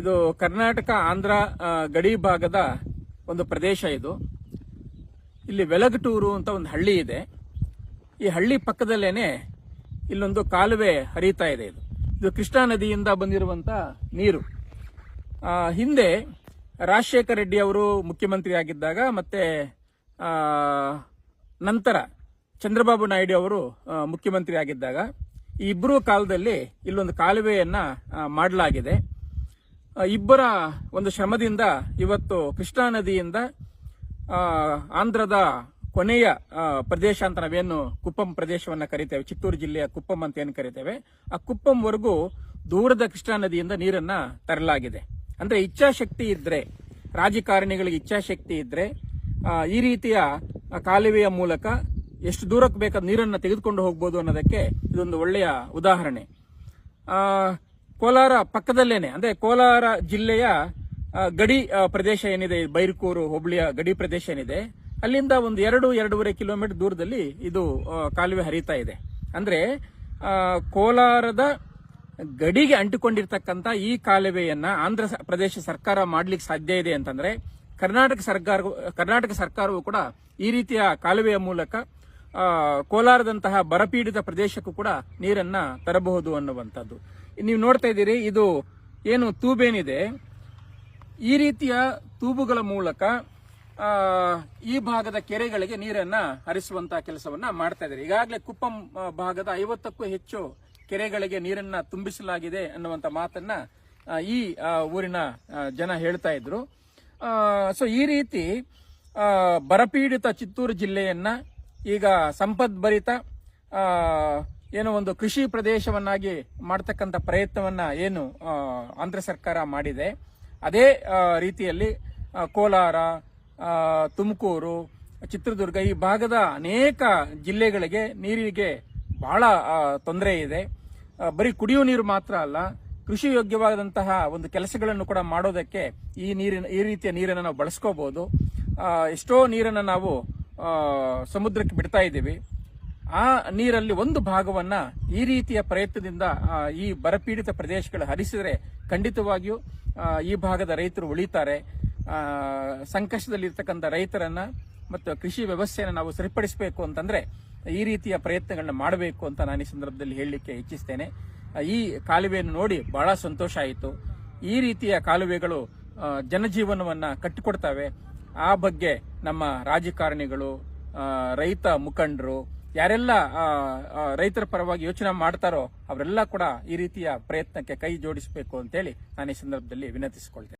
ಇದು ಕರ್ನಾಟಕ, ಆಂಧ್ರ ಗಡಿ ಭಾಗದ ಒಂದು ಪ್ರದೇಶ ಇದು. ಇಲ್ಲಿ ವೆಲಗಟೂರು ಅಂತ ಒಂದು ಹಳ್ಳಿ ಇದೆ. ಈ ಹಳ್ಳಿ ಪಕ್ಕದಲ್ಲೇನೆ ಇಲ್ಲೊಂದು ಕಾಲುವೆ ಹರಿತಾ ಇದೆ ಇದು. ಇದು ಕೃಷ್ಣಾ ನದಿಯಿಂದ ಬಂದಿರುವಂತ ನೀರು. ಹಿಂದೆ ರಾಜಶೇಖರ ರೆಡ್ಡಿ ಅವರು ಮುಖ್ಯಮಂತ್ರಿ ಆಗಿದ್ದಾಗ ಮತ್ತೆ ನಂತರ ಚಂದ್ರಬಾಬು ನಾಯ್ಡು ಅವರು ಮುಖ್ಯಮಂತ್ರಿ ಆಗಿದ್ದಾಗ. ಈ ಇಬ್ಬರೂ ಕಾಲದಲ್ಲಿ ಇಲ್ಲೊಂದು ಕಾಲುವೆಯನ್ನ ಮಾಡಲಾಗಿದೆ. ಇಬ್ಬರ ಒಂದು ಶ್ರಮದಿಂದ ಇವತ್ತು ಕೃಷ್ಣಾ ನದಿಯಿಂದ ಆಂಧ್ರದ ಕೊನೆಯ ಪ್ರದೇಶ ಅಂತ ನಾವೇನು ಕುಪ್ಪಂ ಪ್ರದೇಶವನ್ನ ಕರಿತೇವೆ, ಚಿತ್ತೂರು ಜಿಲ್ಲೆಯ ಕುಪ್ಪಂ ಅಂತ ಏನು ಕರಿತೇವೆ, ಆ ಕುಪ್ಪಂವರೆಗೂ ದೂರದ ಕೃಷ್ಣಾ ನದಿಯಿಂದ ನೀರನ್ನ ತರಲಾಗಿದೆ. ಅಂದ್ರೆ ಇಚ್ಛಾಶಕ್ತಿ ಇದ್ರೆ, ರಾಜಕಾರಣಿಗಳಿಗೆ ಇಚ್ಛಾಶಕ್ತಿ ಇದ್ರೆ ಈ ರೀತಿಯ ಕಾಲುವೆಯ ಮೂಲಕ ಎಷ್ಟು ದೂರಕ್ಕೆ ಬೇಕಾದ ನೀರನ್ನ ತೆಗೆದುಕೊಂಡು ಹೋಗ್ಬೋದು ಅನ್ನೋದಕ್ಕೆ ಇದೊಂದು ಒಳ್ಳೆಯ ಉದಾಹರಣೆ. ಕೋಲಾರ ಪಕ್ಕದಲ್ಲೇನೆ, ಅಂದ್ರೆ ಕೋಲಾರ ಜಿಲ್ಲೆಯ ಗಡಿ ಪ್ರದೇಶ ಏನಿದೆ, ಬೈರ್ಕೂರು, ಹೋಬಳಿಯ ಗಡಿ ಪ್ರದೇಶ ಏನಿದೆ, ಅಲ್ಲಿಂದ ಒಂದು ಎರಡು, ಎರಡೂವರೆ ಕಿಲೋಮೀಟರ್ ದೂರದಲ್ಲಿ ಇದು ಕಾಲುವೆ ಹರಿತಾ ಇದೆ. ಅಂದ್ರೆ ಕೋಲಾರದ ಗಡಿಗೆ ಅಂಟಿಕೊಂಡಿರ್ತಕ್ಕಂಥ ಈ ಕಾಲುವೆಯನ್ನ ಆಂಧ್ರ ಪ್ರದೇಶ ಸರ್ಕಾರ ಮಾಡ್ಲಿಕ್ಕೆ ಸಾಧ್ಯ ಇದೆ ಅಂತಂದ್ರೆ, ಕರ್ನಾಟಕ ಸರ್ಕಾರ ಕರ್ನಾಟಕ ಸರ್ಕಾರವು ಕೂಡ ಈ ರೀತಿಯ ಕಾಲುವೆಯ ಮೂಲಕ ಕೋಲಾರದಂತಹ ಬರಪೀಡಿತ ಪ್ರದೇಶಕ್ಕೂ ಕೂಡ ನೀರನ್ನ ತರಬಹುದು ಅನ್ನುವಂಥದ್ದು. ನೀವು ನೋಡ್ತಾ ಇದ್ದೀರಿ, ಇದು ಏನು ತೂಬೇನಿದೆ. ಈ ರೀತಿಯ ತೂಬುಗಳ ಮೂಲಕ ಈ ಭಾಗದ ಕೆರೆಗಳಿಗೆ ನೀರನ್ನ ಹರಿಸುವಂತಹ ಕೆಲಸವನ್ನ ಮಾಡ್ತಾ ಇದ್ದಾರೆ. ಈಗಾಗಲೇ ಕುಪ್ಪಂ ಭಾಗದ ಐವತ್ತಕ್ಕೂ ಹೆಚ್ಚು ಕೆರೆಗಳಿಗೆ ನೀರನ್ನ ತುಂಬಿಸಲಾಗಿದೆ ಅನ್ನುವಂತ ಮಾತನ್ನ ಈ ಊರಿನ ಜನ ಹೇಳ್ತಾ ಇದ್ರು. ಸೊ ಈ ರೀತಿ ಬರಪೀಡಿತ ಚಿತ್ತೂರು ಜಿಲ್ಲೆಯನ್ನ ಈಗ ಸಂಪದ್ಭರಿತ ಭರಿತ ಏನೋ ಒಂದು ಕೃಷಿ ಪ್ರದೇಶವನ್ನಾಗಿ ಮಾಡ್ತಕ್ಕಂಥ ಪ್ರಯತ್ನವನ್ನ ಏನು ಆಂಧ್ರ ಸರ್ಕಾರ ಮಾಡಿದೆ. ಅದೇ ರೀತಿಯಲ್ಲಿ ಕೋಲಾರ ತುಮಕೂರು, ಚಿತ್ರದುರ್ಗ ಈ ಭಾಗದ ಅನೇಕ ಜಿಲ್ಲೆಗಳಿಗೆ ನೀರಿಗೆ ಬಹಳ ತೊಂದರೆ ಇದೆ. ಬರೀ ಕುಡಿಯುವ ನೀರು ಮಾತ್ರ ಅಲ್ಲ, ಕೃಷಿ ಯೋಗ್ಯವಾದಂತಹ ಒಂದು ಕೆಲಸಗಳನ್ನು ಕೂಡ ಮಾಡೋದಕ್ಕೆ ಈ ನೀರಿನ, ಈ ರೀತಿಯ ನೀರನ್ನು ನಾವು ಬಳಸ್ಕೋಬಹುದು ಎಷ್ಟೋ ನೀರನ್ನು ನಾವು ಸಮುದ್ರಕ್ಕೆ ಬಿಡ್ತಾ ಇದ್ದೀವಿ. ಆ ನೀರಲ್ಲಿ ಒಂದು ಭಾಗವನ್ನ ಈ ರೀತಿಯ ಪ್ರಯತ್ನದಿಂದ ಈ ಬರಪೀಡಿತ ಪ್ರದೇಶಗಳು ಹರಿಸಿದರೆ ಖಂಡಿತವಾಗಿಯೂ ಈ ಭಾಗದ ರೈತರು ಉಳಿತಾರೆ. ಸಂಕಷ್ಟದಲ್ಲಿರ್ತಕ್ಕಂಥ ರೈತರನ್ನ ಮತ್ತು ಕೃಷಿ ವ್ಯವಸ್ಥೆಯನ್ನು ನಾವು ಸರಿಪಡಿಸಬೇಕು ಅಂತಂದ್ರೆ ಈ ರೀತಿಯ ಪ್ರಯತ್ನಗಳನ್ನ ಮಾಡಬೇಕು ಅಂತ ನಾನು ಈ ಸಂದರ್ಭದಲ್ಲಿ ಹೇಳಲಿಕ್ಕೆ ಇಚ್ಛಿಸ್ತೇನೆ. ಈ ಕಾಲುವೆಯನ್ನು ನೋಡಿ ಬಹಳ ಸಂತೋಷ ಆಯಿತು. ಈ ರೀತಿಯ ಕಾಲುವೆಗಳು ಜನಜೀವನವನ್ನ ಕಟ್ಟಿಕೊಡ್ತವೆ. ಆ ಬಗ್ಗೆ ನಮ್ಮ ರಾಜಕಾರಣಿಗಳು ರೈತ ಮುಖಂಡರು, ಯಾರೆಲ್ಲ ರೈತರ ಪರವಾಗಿ ಯೋಚನೆ ಮಾಡ್ತಾರೋ ಅವರೆಲ್ಲ ಕೂಡ ಈ ರೀತಿಯ ಪ್ರಯತ್ನಕ್ಕೆ ಕೈ ಜೋಡಿಸಬೇಕು ಅಂತೇಳಿ ನಾನು ಈ ಸಂದರ್ಭದಲ್ಲಿ ವಿನಂತಿಸಿಕೊಳ್ತೇನೆ.